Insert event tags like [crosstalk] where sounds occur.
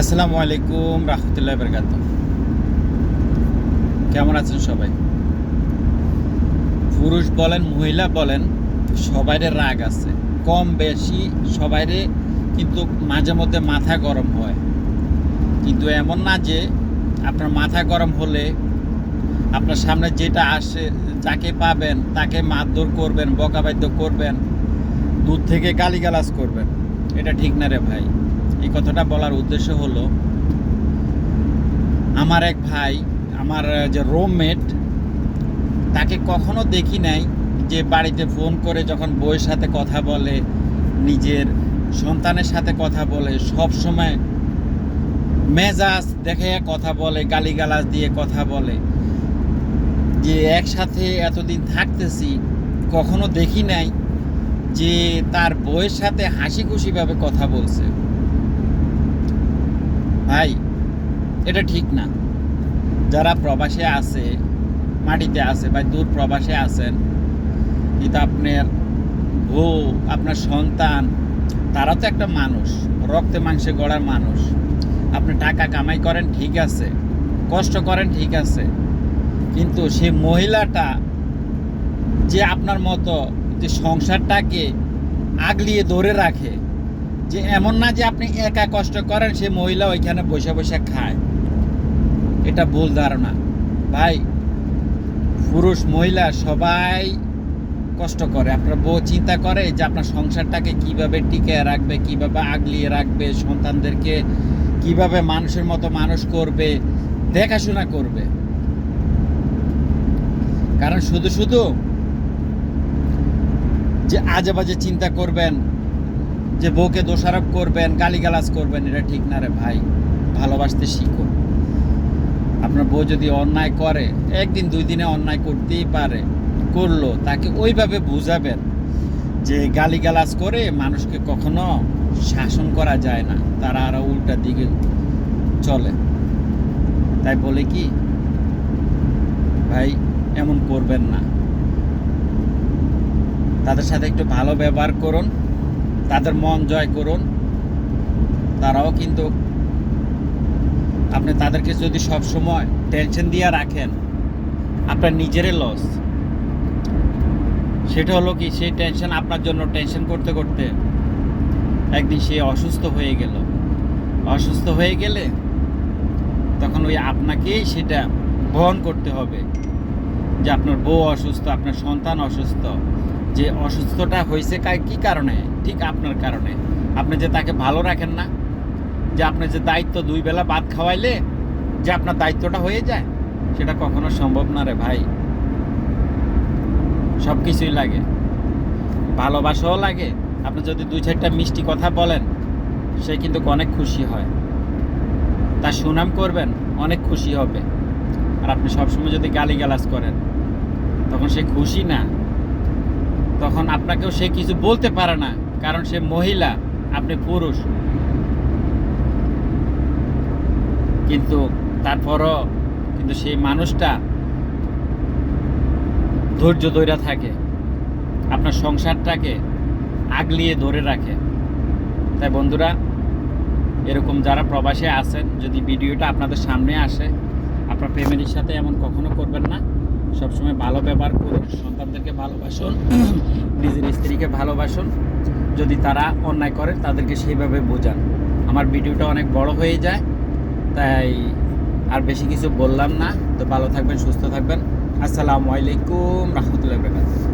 আসসালামু আলাইকুম রাহমতুল্লাহ বরকাত কেমন আছেন সবাই? পুরুষ বলেন, মহিলা বলেন, সবাইরে রাগ আছে। কম বেশি সবাইরে কিন্তু মাঝে মধ্যে মাথা গরম হয়। কিন্তু এমন না যে আপনার মাথা গরম হলে আপনার সামনে যেটা আসে, যাকে পাবেন, তাকে মারধর করবেন, বকাবাদ্য করবেন দূর থেকে গালিগালাজ করবেন। এটা ঠিক না রে ভাই। এই কথাটা বলার উদ্দেশ্য হলো, আমার এক ভাই, আমার যে রুমমেট তাকে কখনো দেখি নাই যে বাড়িতে ফোন করে যখন বউয়ের সাথে কথা বলে, নিজের সন্তানের সাথে কথা বলে, সব সময় মেজাজ দেখে কথা বলে, গালিগালাজ দিয়ে কথা বলে। যে একসাথে এতদিন থাকতেছি, কখনো দেখি নাই যে তার বউয়ের সাথে হাসি খুশিভাবে কথা বলছে। ভাই, এটা ঠিক না। যারা প্রবাসে আছে, মাটিতে আছে বা দূর প্রবাসে আছেন, কিন্তু আপনার বউ, আপনার সন্তান, তারা তো একটা মানুষ, রক্তে মাংসে গড়ার মানুষ। আপনি টাকা কামাই করেন, ঠিক আছে। কষ্ট করেন, ঠিক আছে। কিন্তু সেই মহিলাটা যে আপনার মতো যে সংসারটাকে আগলিয়ে ধরে রাখে যে এমন না যে আপনি একা কষ্ট করেন, সে মহিলা ওইখানে বসে বসে খায়। এটা ভুল ধারণা। ভাই, পুরুষ, মহিলা সবাই কষ্ট করে। আপনার বউ চিন্তা করে যে আপনার সংসারটাকে কীভাবে টিকে রাখবে, কীভাবে আগলিয়ে রাখবে, সন্তানদেরকে কীভাবে মানুষের মতো মানুষ করবে, দেখাশোনা করবে। কারণ শুধু শুধু যে আজে বাজে চিন্তা করবেন যে বউকে দোষারোপ করবেন, গালিগালাজ করবেন, এটা ঠিক না রে ভাই। ভালোবাসতে শিখো। আপনার বউ যদি অন্যায় করে, একদিন দুই দিনে অন্যায় করতেই পারে, করল, তাকে ওইভাবে বুঝাবেন যে গালিগালাজ করে মানুষকে কখনো শাসন করা যায় না, তারা আরও উল্টা দিকে চলে। তাই বলে কি, ভাই, এমন করবেন না। তাদের সাথে একটু ভালো ব্যবহার করুন। তাদের মন জয় করুন। তারাও কিন্তু আপনি তাদেরকে যদি সব সময় টেনশন দিয়ে রাখেন, আপনার নিজেরই লস সেটা হলো কি, সেই টেনশন আপনার জন্য টেনশন করতে করতে একদিন সে অসুস্থ হয়ে গেল। অসুস্থ হয়ে গেলে তখন ওই আপনাকেই সেটা বহন করতে হবে যে আপনার বউ অসুস্থ, আপনার সন্তান অসুস্থ। যে অসুস্থতা হয়েছে কি কারণে? ঠিক আপনার কারণে। আপনি যে তাকে ভালো রাখেন না, যে আপনার যে দায়িত্ব দুই বেলা ভাত খাওয়াইলে যে আপনার দায়িত্বটা হয়ে যায়, সেটা কখনো সম্ভব না রে ভাই। সব কিছুই লাগে। ভালোবাসাও লাগে। আপনি যদি দুই চারটা মিষ্টি কথা বলেন, সে কিন্তু অনেক খুশি হয়। তার সুনাম করবেন, অনেক খুশি হবে। আর আপনি সবসময় যদি গালিগালাজ করেন, তখন সে খুশি না। তখন আপনাকেও সে কিছু বলতে পারে না, কারণ সে মহিলা, আপনি পুরুষ। কিন্তু তারপরও কিন্তু সেই মানুষটা ধৈর্য ধৈর্য থাকে, আপনার সংসারটাকে আগলিয়ে ধরে রাখে। তাই বন্ধুরা, এরকম যারা প্রবাসে আছেন, যদি ভিডিওটা আপনাদের সামনে আসে, আপনার ফ্যামিলির সাথে এমন কখনো করবেন না। সবসময় ভালো ব্যবহার করুন, সন্তানদেরকে ভালোবাসুন, [clears throat] নিজের স্ত্রীকে ভালোবাসুন। যদি তারা অন্যায় করে, তাদেরকে সেইভাবে বোঝান। আমার ভিডিওটা অনেক বড় হয়ে যায়, তাই আর বেশি কিছু বললাম না। তো ভালো থাকবেন, সুস্থ থাকবেন। আসসালামু আলাইকুম, রহমতুল্লাহ বরকাতুহ।